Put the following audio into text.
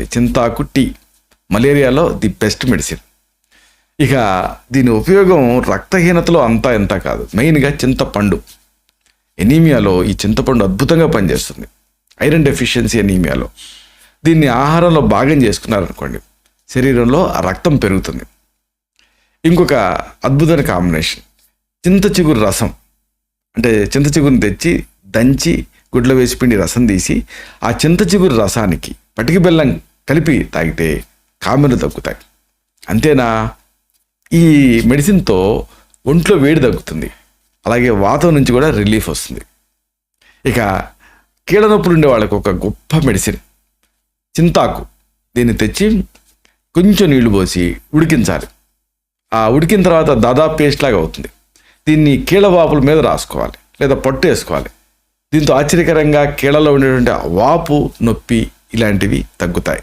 ఉంటుంది చింతాకు టీ. మలేరియాలో ది బెస్ట్ మెడిసిన్. ఇక దీని ఉపయోగం రక్తహీనతలో అంతా ఎంత కాదు. మెయిన్గా చింతపండు. ఎనీమియాలో ఈ చింతపండు అద్భుతంగా పనిచేస్తుంది. ఐరన్ డెఫిషియన్సీ ఎనీమియాలో. దీన్ని ఆహారంలో భాగం చేసుకున్నారనుకోండి శరీరంలో ఆ రక్తం పెరుగుతుంది. ఇంకొక అద్భుతమైన కాంబినేషన్. చింత చిగురు రసం. అంటే చింత చిగురుని తెచ్చి దంచి గుడ్ల వేసి పిండి రసం తీసి ఆ చింత చిగురు రసానికి పటిక బెల్లం కలిపి తాగితే కామెలు తగ్గుతాయి. అంతేనా? ఈ మెడిసిన్తో ఒంట్లో వేడి తగ్గుతుంది. అలాగే వాతం నుంచి కూడా రిలీఫ్ వస్తుంది. ఇక కీళ్ళ నొప్పులు ఉండే వాళ్ళకు ఒక గొప్ప మెడిసిన్. చింతాకు. దీన్ని తెచ్చి కొంచెం నీళ్ళు పోసి ఉడికించాలి. ఆ ఉడికిన తర్వాత దాదాపు పేస్ట్ లాగా అవుతుంది. దీన్ని కీళ్ళ వాపుల మీద రాసుకోవాలి. లేదా పట్టు వేసుకోవాలి. దీంతో ఆశ్చర్యకరంగా కీళ్ళలో ఉండేటువంటి వాపు నొప్పి ఇలాంటివి తగ్గుతాయి.